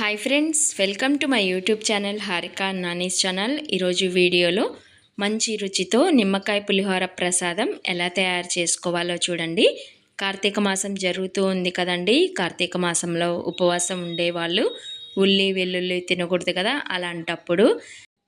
Hi friends welcome to my YouTube channel Harika Nani's channel. ఈరోజు వీడియోలో మంచి రుచితో నిమ్మకాయ పులిహోర ప్రసాదం ఎలా తయారు చేసుకోవాలో చూడండి. కార్తీక మాసం జరుగుతూ ఉంది కదండి. కార్తీక మాసంలో ఉపవాసం ఉండేవాళ్ళు ఉల్లి వెల్లుల్లి తినకూడదు కదా అలాంటప్పుడు.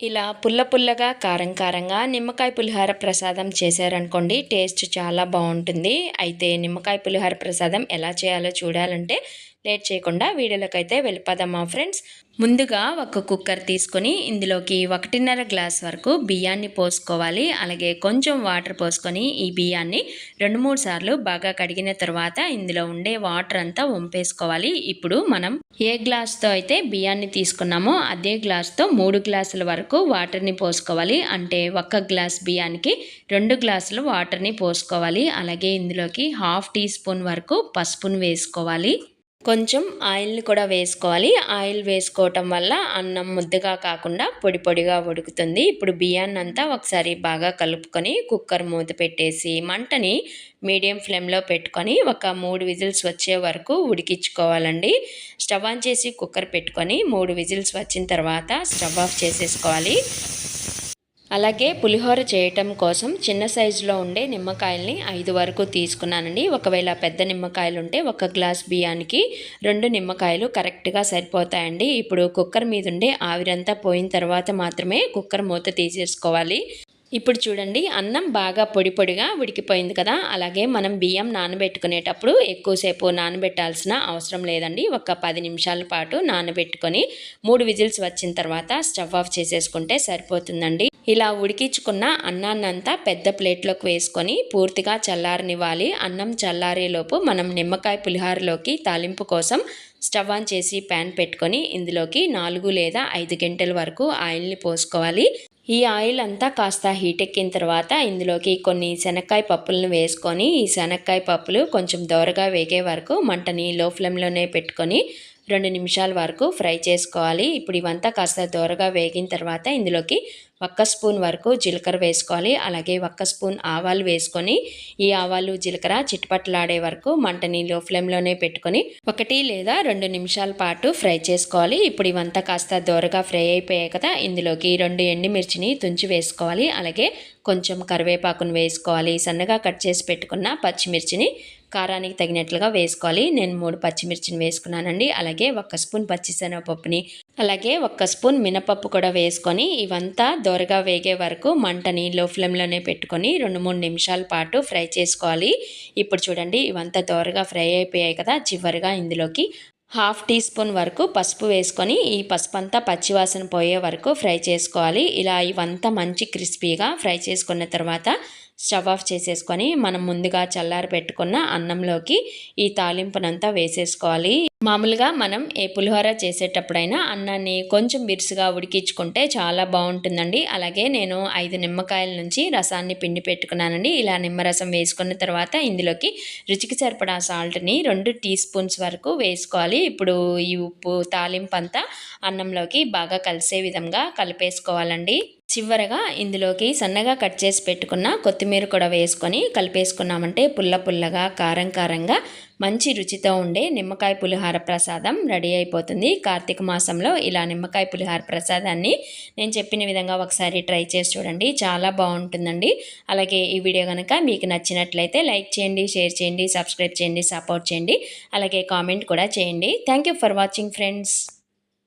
ఇలా పుల్ల పుల్లగా కారం కారంగా నిమ్మకాయ పులిహోర ప్రసాదం చేశారనుకోండి టేస్ట్ చాలా బాగుంటుంది. అయితే నిమ్మకాయ పులిహోర ప్రసాదం ఎలా చేయాలో చూడాలంటే లేట్ చేయకుండా వీడియోలోకి అయితే వెళ్ళిపోదామా ఫ్రెండ్స్. ముందుగా ఒక కుక్కర్ తీసుకొని ఇందులోకి ఒకటిన్నర గ్లాస్ వరకు బియ్యాన్ని పోసుకోవాలి. అలాగే కొంచెం వాటర్ పోసుకొని ఈ బియ్యాన్ని రెండు మూడు సార్లు బాగా కడిగిన తర్వాత ఇందులో ఉండే వాటర్ అంతా వంపేసుకోవాలి. ఇప్పుడు మనం ఏ గ్లాస్తో అయితే బియ్యాన్ని తీసుకున్నామో అదే గ్లాస్తో మూడు గ్లాసుల వరకు వాటర్ని పోసుకోవాలి. అంటే ఒక గ్లాస్ బియ్యానికి రెండు గ్లాసులు వాటర్ని పోసుకోవాలి. అలాగే ఇందులోకి హాఫ్ టీ స్పూన్ వరకు పసుపును వేసుకోవాలి. కొంచెం ఆయిల్ని కూడా వేసుకోవాలి. ఆయిల్ వేసుకోవటం వల్ల అన్నం ముద్దగా కాకుండా పొడి పొడిగా ఉడుకుతుంది. ఇప్పుడు బియ్యాన్ని అంతా ఒకసారి బాగా కలుపుకొని కుక్కర్ మూత పెట్టేసి మంటని మీడియం ఫ్లేమ్లో పెట్టుకొని ఒక మూడు విజిల్స్ వచ్చే వరకు ఉడికించుకోవాలండి. స్టవ్ ఆన్ చేసి కుక్కర్ పెట్టుకొని మూడు విజిల్స్ వచ్చిన తర్వాత స్టవ్ ఆఫ్ చేసేసుకోవాలి. అలాగే పులిహోర చేయటం కోసం చిన్న సైజులో ఉండే నిమ్మకాయల్ని ఐదు వరకు తీసుకున్నానండి. ఒకవేళ పెద్ద నిమ్మకాయలు ఉంటే ఒక గ్లాస్ బియ్యానికి రెండు నిమ్మకాయలు కరెక్ట్గా సరిపోతాయండి. ఇప్పుడు కుక్కర్ మీద ఉండే ఆవిరంతా పోయిన తర్వాత మాత్రమే కుక్కర్ మూత తీసేసుకోవాలి. ఇప్పుడు చూడండి అన్నం బాగా పొడి పొడిగా ఉడికిపోయింది కదా. అలాగే మనం బియ్యం నానబెట్టుకునేటప్పుడు ఎక్కువసేపు నానబెట్టాల్సిన అవసరం లేదండి. ఒక పది నిమిషాల పాటు నానబెట్టుకొని మూడు విజిల్స్ వచ్చిన తర్వాత స్టవ్ ఆఫ్ చేసేసుకుంటే సరిపోతుందండి. ఇలా ఉడికించుకున్న అన్నాన్నంతా పెద్ద ప్లేట్లోకి వేసుకొని పూర్తిగా చల్లారనివ్వాలి. అన్నం చల్లారేలోపు మనం నిమ్మకాయ పులిహారలోకి తాలింపు కోసం స్టవ్ ఆన్ చేసి ప్యాన్ పెట్టుకొని ఇందులోకి నాలుగు లేదా ఐదు గంటల వరకు ఆయిల్ని పోసుకోవాలి. ఈ ఆయిల్ అంతా కాస్త హీట్ ఎక్కిన తర్వాత ఇందులోకి కొన్ని శనక్కాయ పప్పులను వేసుకొని ఈ శనక్కాయ పప్పులు కొంచెం దోరగా వేగే వరకు మంటని లో ఫ్లేమ్లోనే పెట్టుకొని రెండు నిమిషాల వరకు ఫ్రై చేసుకోవాలి. ఇప్పుడు ఇవంతా కాస్త దోరగా వేగిన తర్వాత ఇందులోకి ఒక్క స్పూన్ వరకు జీలకర్ర వేసుకోవాలి. అలాగే ఒక్క స్పూన్ ఆవాలు వేసుకొని ఈ ఆవాలు జీలకర్ర చిట్పట్లాడే వరకు మంటని లో ఫ్లేమ్లోనే పెట్టుకొని ఒకటి లేదా రెండు నిమిషాల పాటు ఫ్రై చేసుకోవాలి. ఇప్పుడు ఇవంతా కాస్త దోరగా ఫ్రై అయిపోయాయి కదా ఇందులోకి రెండు ఎండిమిర్చిని తుంచి వేసుకోవాలి. అలాగే కొంచెం కరివేపాకును వేసుకోవాలి. సన్నగా కట్ చేసి పెట్టుకున్న పచ్చిమిర్చిని కారానికి తగినట్లుగా వేసుకోవాలి. నేను మూడు పచ్చిమిర్చిని వేసుకున్నానండి. అలాగే ఒక స్పూన్ పచ్చిశనగపప్పుని అలాగే ఒక్క స్పూన్ మినపప్పు కూడా వేసుకొని ఇవంతా దోరగా వేగే వరకు మంటని లో ఫ్లేమ్లోనే పెట్టుకొని రెండు మూడు నిమిషాల పాటు ఫ్రై చేసుకోవాలి. ఇప్పుడు చూడండి ఇవంతా దోరగా ఫ్రై అయిపోయాయి కదా చివరిగా ఇందులోకి హాఫ్ టీ స్పూన్ వరకు పసుపు వేసుకొని ఈ పసుపు అంతా పచ్చివాసన పోయే వరకు ఫ్రై చేసుకోవాలి. ఇలా ఇవంతా మంచి క్రిస్పీగా ఫ్రై చేసుకున్న తర్వాత స్టవ్ ఆఫ్ చేసేసుకొని మనం ముందుగా చల్లారి పెట్టుకున్న అన్నంలోకి ఈ తాలింపునంతా వేసేసుకోవాలి. మామూలుగా మనం ఏ పులిహోర చేసేటప్పుడైనా అన్నాన్ని కొంచెం బిరుసుగా ఉడికించుకుంటే చాలా బాగుంటుందండి. అలాగే నేను ఐదు నిమ్మకాయల నుంచి రసాన్ని పిండి పెట్టుకున్నానండి. ఇలా నిమ్మరసం వేసుకున్న తర్వాత ఇందులోకి రుచికి సరిపడా సాల్ట్ని రెండు టీ స్పూన్స్ వరకు వేసుకోవాలి. ఇప్పుడు ఈ ఉప్పు తాలింపు అంతా అన్నంలోకి బాగా కలిసే విధంగా కలిపేసుకోవాలండి. చివరగా ఇందులోకి సన్నగా కట్ చేసి పెట్టుకున్న కొత్తిమీర కూడా వేసుకొని కలిపేసుకున్నామంటే పుల్ల పుల్లగా కారం కారంగా మంచి రుచితో ఉండే నిమ్మకాయ పులిహార ప్రసాదం రెడీ అయిపోతుంది. కార్తీక మాసంలో ఇలా నిమ్మకాయ పులిహార ప్రసాదాన్ని నేను చెప్పిన విధంగా ఒకసారి ట్రై చేసి చూడండి. చాలా బాగుంటుందండి. అలాగే ఈ వీడియో కనుక మీకు నచ్చినట్లయితే లైక్ చేయండి షేర్ చేయండి సబ్స్క్రైబ్ చేయండి సపోర్ట్ చేయండి. అలాగే కామెంట్ కూడా చేయండి. Thank for watching friends.